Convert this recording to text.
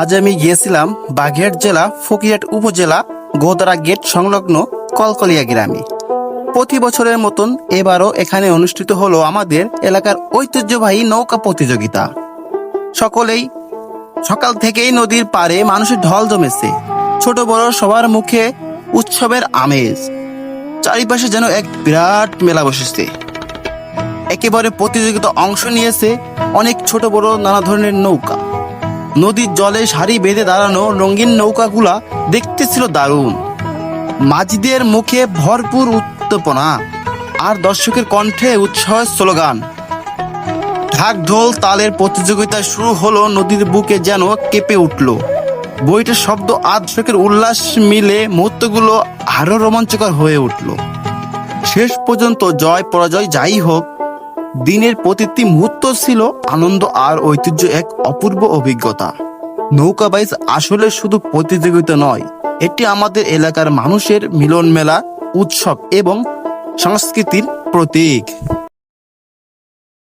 আজ আমি গিয়েছিলাম বাগেরহাট জেলা ফকিরহাট উপজেলা গোদরা গেট সংলগ্ন কলকলিয়া গ্রামে। প্রতি বছরের মতন এবারও এখানে অনুষ্ঠিত হলো আমাদের এলাকার ঐতিহ্যবাহী নৌকা প্রতিযোগিতা। সকলেই সকাল থেকেই নদীর পাড়ে মানুষের ঢল জমেছে। ছোট বড় সবার মুখে উৎসবের আমেজ। চারিপাশে যেন এক বিরাট মেলা বসেছে। একেবারে প্রতিযোগিতা অংশ নিয়েছে অনেক ছোট বড় নানা ধরনের নৌকা। নদীর জলে সারি বেঁধে দাঁড়ানো রঙিন নৌকাগুলা দেখতে ছিল দারুণ। মাঝিদের মুখে ভরপুর উত্তেপনা আর দর্শকের কণ্ঠে উৎসাহের স্লোগান। ঢাক ঢোল তালের প্রতিযোগিতা শুরু হলো, নদীর বুকে যেন কেঁপে উঠল। বইটার শব্দ আর উল্লাস মিলে মুহূর্তগুলো আরও রোমাঞ্চকর হয়ে উঠল। শেষ পর্যন্ত জয় পরাজয় যাই হোক দিনের প্রতিটি মুহূর্ত ছিল আনন্দ আর ঐতিহ্য এক অপূর্ব অভিজ্ঞতা। নৌকা বাইচ আসলে শুধু প্রতিযোগিতা নয়, এটি আমাদের এলাকার মানুষের মিলন মেলা উৎসব এবং সংস্কৃতির প্রতীক।